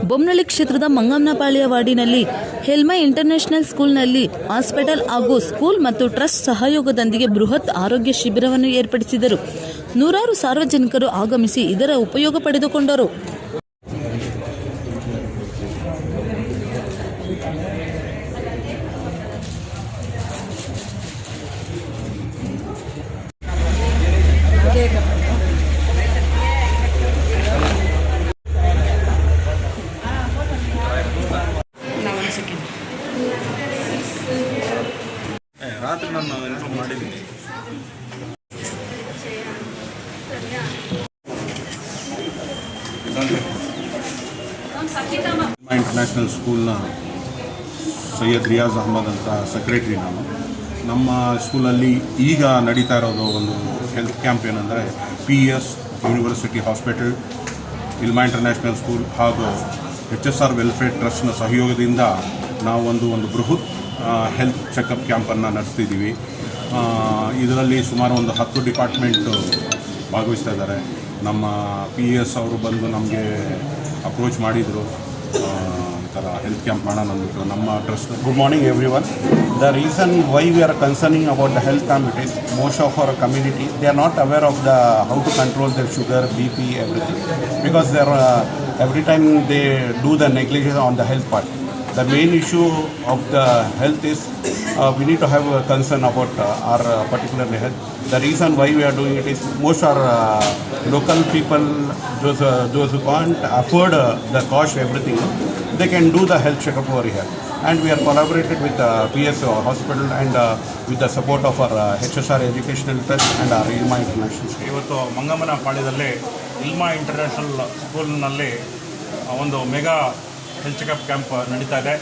ಬೊಮ್ಮನಹಳ್ಳಿ ಕ್ಷೇತ್ರದ ಮಂಗಮ್ಮನಪಾಳ್ಯ ವಾರ್ಡಿನಲ್ಲಿ ಹೆಲ್ಮೈ ಇಂಟರ್ನ್ಯಾಷನಲ್ ಸ್ಕೂಲ್ನಲ್ಲಿ ಹಾಸ್ಪಿಟಲ್ ಹಾಗೂ ಸ್ಕೂಲ್ ಮತ್ತು ಟ್ರಸ್ಟ್ ಸಹಯೋಗದೊಂದಿಗೆ ಬೃಹತ್ ಆರೋಗ್ಯ ಶಿಬಿರವನ್ನು ಏರ್ಪಡಿಸಿದರು. ನೂರಾರು ಸಾರ್ವಜನಿಕರು ಆಗಮಿಸಿ ಇದರ ಉಪಯೋಗ ಪಡೆದುಕೊಂಡರು. ಇನ್ಫಾರ್ಮ್ ಮಾಡಿದ್ದೀನಿ ಇಂಟರ್ನ್ಯಾಷನಲ್ ಸ್ಕೂಲ್ನ ಸೈಯದ್ ರಿಯಾಜ್ ಅಹಮದ್ ಅಂತ ಸೆಕ್ರೆಟ್ರಿ ನಾನು ನಮ್ಮ ಸ್ಕೂಲಲ್ಲಿ ಈಗ ನಡೀತಾ ಇರೋದು ಒಂದು ಹೆಲ್ತ್ ಕ್ಯಾಂಪ್ ಏನಂದರೆ P S university hospital Ilma international school ಹಾಗೂ ಎಚ್ ಎಸ್ ಆರ್ ವೆಲ್ಫೇರ್ ಟ್ರಸ್ಟ್ನ ಸಹಯೋಗದಿಂದ ನಾವು ಒಂದು ಒಂದು ಬೃಹತ್ ಹೆಲ್ತ್ ಚೆಕಪ್ ಕ್ಯಾಂಪನ್ನು ನಡೆಸ್ತಿದ್ದೀವಿ. ಇದರಲ್ಲಿ ಸುಮಾರು ಒಂದು ಹತ್ತು ಡಿಪಾರ್ಟ್ಮೆಂಟು ಭಾಗವಹಿಸ್ತಾ ಇದ್ದಾರೆ. ನಮ್ಮ ಪಿ ಇ ಎಸ್ ಅವರು ಬಂದು ನಮಗೆ ಅಪ್ರೋಚ್ ಮಾಡಿದರು. ಒಂಥರ ಹೆಲ್ತ್ ಕ್ಯಾಂಪ್ ಮಾಡೋಣ ಅಂದ್ಬಿಟ್ಟು. ನಮ್ಮ trust good morning everyone the reason why we are concerning about the health camp it is most of our community they are not aware of the how to control their sugar B P everything because they are every time they do the negligence on the health part The main issue of the health is uh, we need to have a concern about uh, our uh, particular health. The reason why we are doing it is most are uh, local people, those uh, those who can't afford uh, the cost everything they can do the health checkup over here. And we are collaborated with uh, PSO hospital and uh, with the support of our uh, HSR Educational Trust and our ILMA International School. Ilma international ಸ್ಕೂಲ್ನಲ್ಲಿ ಒಂದು mega health checkup camp ನಡೀತಾ ಇದೆ.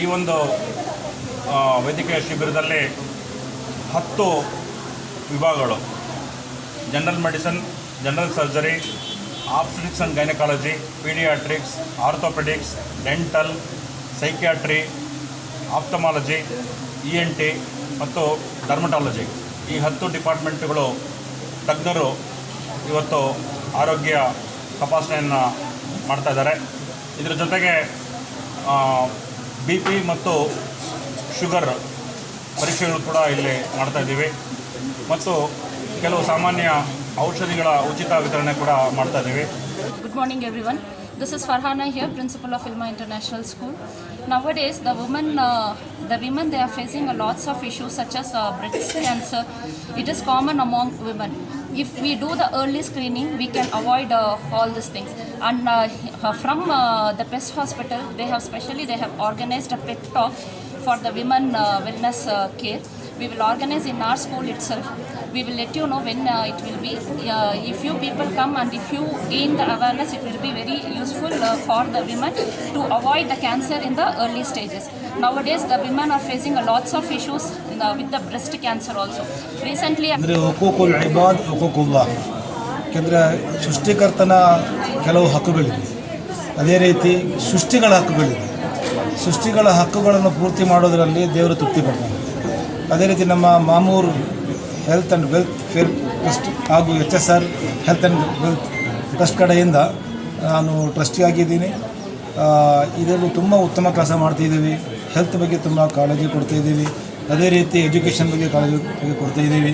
ಈ ಒಂದು ವೈದ್ಯಕೀಯ ಶಿಬಿರದಲ್ಲಿ ಹತ್ತು ವಿಭಾಗಗಳು, general medicine, general surgery obstetrics and gynaecology, paediatrics, orthopaedics, dental, psychiatry, ophthalmology, E N T ಮತ್ತು ಡರ್ಮಟಾಲಜಿ. ಈ ಹತ್ತು ಡಿಪಾರ್ಟ್ಮೆಂಟ್ಗಳು ತಜ್ಞರು ಇವತ್ತು ಆರೋಗ್ಯ ತಪಾಸಣೆಯನ್ನು ಮಾಡ್ತಾ ಇದ್ದಾರೆ. ಇದರ ಜೊತೆಗೆ ಬಿ ಪಿ ಮತ್ತು ಶುಗರ್ ಪರೀಕ್ಷೆಗಳು ಕೂಡ ಇಲ್ಲಿ ಮಾಡ್ತಾ ಇದ್ದೀವಿ. ಮತ್ತು ಕೆಲವು ಸಾಮಾನ್ಯ ಔಷಧಿಗಳ ಉಚಿತ ವಿತರಣೆ ಕೂಡ ಮಾಡ್ತಾ ಇದ್ದೀವಿ. Good morning every this is Farhan here principal of Ilma international school nowadays the women the women, they are facing a lots of issues such as uh, breast cancer. It is common among women. If we do the early screening, we can avoid uh, all these things. And uh, from the Pest Hospital, they have specially they have organized a pet talk for the women wellness care. We will organize in our school itself. We will let you know when uh, it will be. Uh, if you people come and if you gain the awareness, it will be very useful uh, for the women to avoid the cancer in the early stages. Nowadays, the women are facing a lots of issues in the, with the breast cancer also. Recently, ಯಾಕೆಂದರೆ ಸೃಷ್ಟಿಕರ್ತನ ಕೆಲವು ಹಕ್ಕುಗಳಿವೆ ಅದೇ ರೀತಿ ಸೃಷ್ಟಿಗಳ ಹಕ್ಕುಗಳಿವೆ ಸೃಷ್ಟಿಗಳ ಹಕ್ಕುಗಳನ್ನು ಪೂರ್ತಿ ಮಾಡೋದರಲ್ಲಿ ದೇವರು ತೃಪ್ತಿ ಪಡ್ತಾನೆ ಅದೇ ರೀತಿ ನಮ್ಮ ಮಾಮೂರು health and wealth fair trust ಹಾಗೂ H S R health and wealth trust ಕಡೆಯಿಂದ ನಾನು ಟ್ರಸ್ಟಿ ಆಗಿದ್ದೀನಿ. ಇದರಲ್ಲಿ ತುಂಬ ಉತ್ತಮ ಕೆಲಸ ಮಾಡ್ತಿದ್ದೀವಿ ಹೆಲ್ತ್ ಬಗ್ಗೆ ತುಂಬ ಕಾಳಜಿ ಕೊಡ್ತಾಯಿದ್ದೀವಿ ಅದೇ ರೀತಿ ಎಜುಕೇಷನ್ ಬಗ್ಗೆ ಕಾಳಜಿ ಬಗ್ಗೆ ಕೊಡ್ತಾ ಇದ್ದೀವಿ.